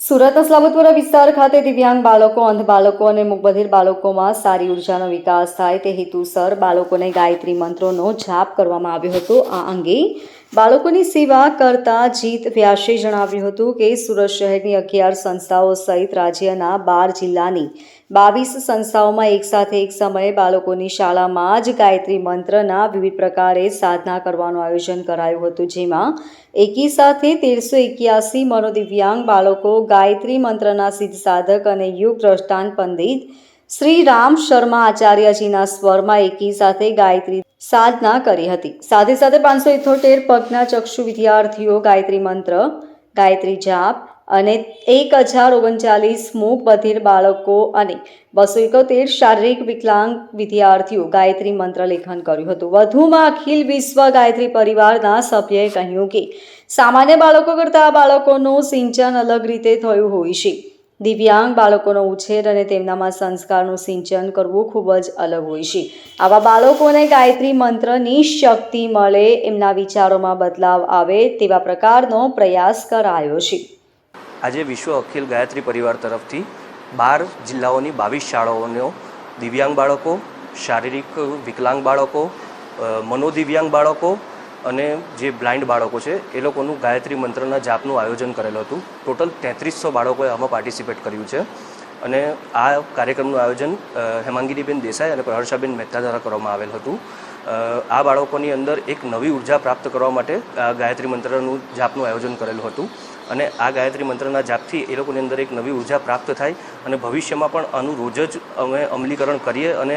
સુરતના અસલામતપુરા વિસ્તાર ખાતે દિવ્યાંગ બાળકો, અંધ બાળકો અને મુકબધિર બાળકોમાં સારી ઉર્જાનો વિકાસ થાય તે હેતુસર બાળકોને ગાયત્રી મંત્રોનો જાપ કરવામાં આવ્યો હતો. આ અંગે બાળકોની સેવા કરતા જીત વ્યાસે જણાવ્યું હતું કે સુરત શહેરની અગિયાર સંસ્થાઓ સહિત રાજ્યના બાર જિલ્લાની બાવીસ સંસ્થાઓમાં એકસાથે એક સમયે બાળકોની શાળામાં જ ગાયત્રી મંત્રના વિવિધ પ્રકારે સાધના કરવાનું આયોજન કરાયું હતું, જેમાં એકી સાથે તેરસો એક્યાસી મનોદિવ્યાંગ બાળકો ગાયત્રી મંત્રના સિદ્ધ સાધક અને યુગ દ્રષ્ટાંત પંડિત શ્રી રામ શર્મા આચાર્યજીના સ્વરમાં એકી સાથે ગાયત્રી સાધના કરી હતી. સાથે સાથે પાંચસો ઇથોતેર પગના ચક્ષુ વિદ્યાર્થીઓ ગાયત્રી મંત્ર ગાયત્રી જાપ અને એક હજાર ઓગણચાલીસ મૂક બધિર બાળકો અને બસો એકોતેર શારીરિક વિકલાંગ વિદ્યાર્થીઓ ગાયત્રી મંત્ર લેખન કર્યું હતું. વધુમાં અખિલ વિશ્વ ગાયત્રી પરિવારના સભ્યએ કહ્યું કે સામાન્ય બાળકો કરતાં બાળકોનું સિંચન અલગ રીતે થયું હોય છે. દિવ્યાંગ બાળકોનો ઉછેર અને તેમનામાં સંસ્કારનું સિંચન કરવું ખૂબ જ અલગ હોય છે. આવા બાળકોને ગાયત્રી મંત્રની શક્તિ મળે, એમના વિચારોમાં બદલાવ આવે તેવા પ્રકારનો પ્રયાસ કરાયો છે. આજે વિશ્વ અખિલ ગાયત્રી પરિવાર તરફથી બાર જિલ્લાઓની બાવીસ શાળાઓનો દિવ્યાંગ બાળકો, શારીરિક વિકલાંગ બાળકો મનોદિવ્યાંગ બાળકો અને જે બ્લાઇન્ડ બાળકો છે, એ લોકોનું ગાયત્રી મંત્રના જાપનું આયોજન કરેલું હતું. ટોટલ તેત્રીસો બાળકોએ આમાં પાર્ટિસિપેટ કર્યું છે. અને આ કાર્યક્રમનું આયોજન હેમાંગીરીબેન દેસાઈ અને પ્રહર્ષાબેન મહેતા દ્વારા કરવામાં આવેલ હતું. આ બાળકોની અંદર એક નવી ઊર્જા પ્રાપ્ત કરવા માટે ગાયત્રી મંત્રનું જાપનું આયોજન કરેલું હતું. અને આ ગાયત્રી મંત્રના જાપથી એ લોકોની અંદર એક નવી ઊર્જા પ્રાપ્ત થાય અને ભવિષ્યમાં પણ આનું રોજ જ અમે અમલીકરણ કરીએ અને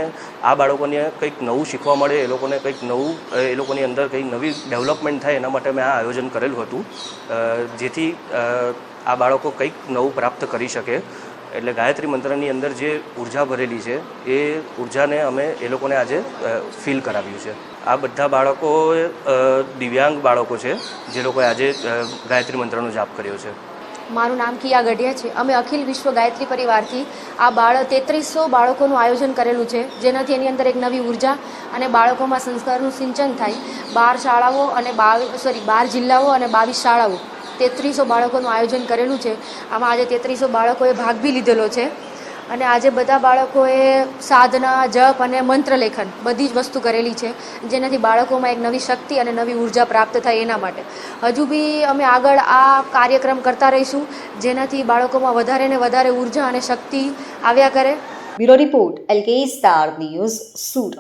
આ બાળકોને કંઈક નવું શીખવા મળે, એ લોકોને કંઈક નવું એ લોકોની અંદર કંઈક નવી ડેવલપમેન્ટ થાય એના માટે મેં આ આયોજન કરેલું હતું. જેથી આ બાળકો કંઈક નવું પ્રાપ્ત કરી શકે. એટલે ગાયત્રી મંત્રની અંદર જે ઊર્જા ભરેલી છે, એ ઉર્જાને અમે એ લોકોને આજે ફીલ કરાવ્યું છે. આ બધા બાળકો દિવ્યાંગ બાળકો છે, જે લોકોએ આજે ગાયત્રી મંત્રનો જાપ કર્યો છે. મારું નામ કિયા ગઢિયા છે. અમે અખિલ વિશ્વ ગાયત્રી પરિવારથી આ બાળ તેત્રીસો બાળકોનું આયોજન કરેલું છે, જેનાથી એની અંદર એક નવી ઊર્જા અને બાળકોમાં સંસ્કારનું સિંચન થાય. બાર શાળાઓ અને બાર સોરી બાર જિલ્લાઓ અને બાવીસ શાળાઓ. તેત્રીસો બાળકોનું આયોજન કરેલું છે. આમાં આજે તેત્રીસો બાળકોએ ભાગ બી લીધેલો છે. અને આજે બધા બાળકોએ સાધના, જપ અને મંત્રલેખન બધી જ વસ્તુ કરેલી છે. જેનાથી બાળકોમાં એક નવી શક્તિ અને નવી ઊર્જા પ્રાપ્ત થાય એના માટે. હજુ બી અમે આગળ આ કાર્યક્રમ કરતા રહીશું, જેનાથી બાળકોમાં વધારે ને વધારે ઊર્જા અને શક્તિ આવ્યા કરે. Bureau report, LK star news, Surat.